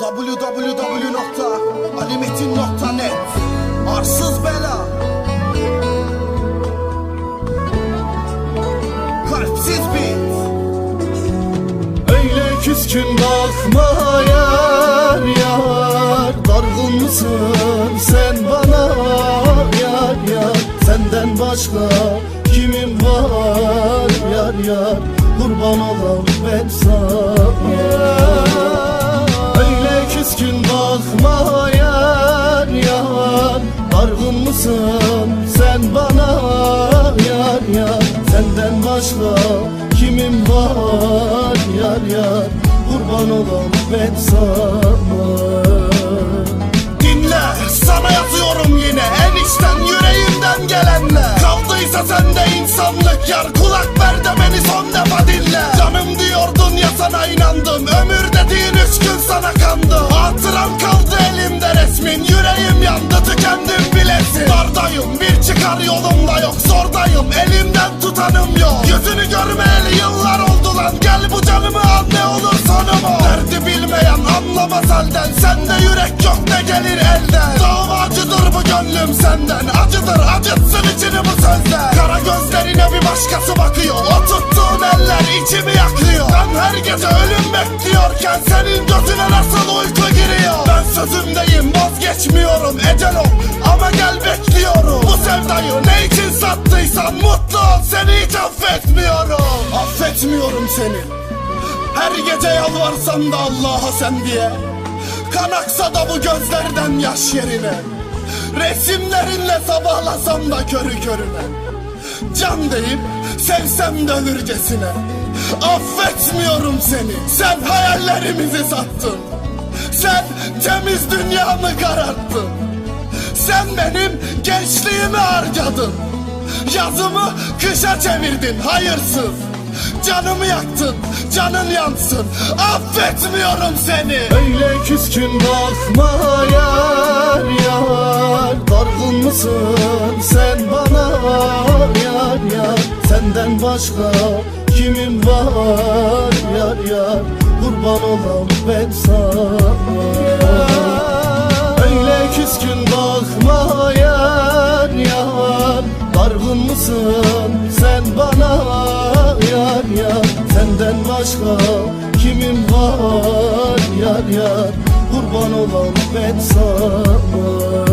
www.alimetin.net Arsız bela. Kalpsiz beat Öyle küskün bakma yar yar Dargın mısın sen bana yar yar? Senden başka kimim var yar yar? Kurban olam ben sana bakma yar yar Dargın mısın sen bana? Yar yar. Senden başka kimim var? Yar yar. Kurban olam ben sana. Dinle sana yazıyorum yine. En içten yüreğimden gelenle Kaldıysa sende insanlık yar çıkar yolumda yok. Zordayım elimden tutanım yok. Yüzünü görmeyeli yıllar oldu lan. Gel bu canımı al ne olur sonumu Derdi bilmeyen anlamaz halden Sende yürek yok ne gelir elden? Davacıdır bu gönlüm senden. Acıdır acıtsın içini bu sözler Kara gözlerine bir başkası bakıyor. O tuttuğun eller içimi yakıyor. Ben her gece ölüm bekliyorken Senin gözüne nasıl uyku giriyor? Ben sözümdeyim vazgeçmiyorum. Ecel ol sevdayı ne için sattıysan Mutlu ol seni hiç affetmiyorum. Affetmiyorum seni. Her gece yalvarsam da Allah'a sen diye. Kan aksa da bu gözlerden yaş yerine. Resimlerinle sabahlasam da körü körüne. Can deyip sevsem de ölürcesine Affetmiyorum seni. Sen hayallerimizi sattın. Sen temiz dünyamı kararttın Sen benim gençliğimi harcadın. Yazımı kışa çevirdin hayırsız. Canımı yaktın canın yansın. Affetmiyorum seni. Öyle küskün bakma yar yar. Dargın mısın sen bana yar yar? Senden başka kimim var yar yar? Kurban olam ben sana. Öyle mısın sen bana yar yar. Senden başka kimim var? Yar yar. Kurban olam ben sana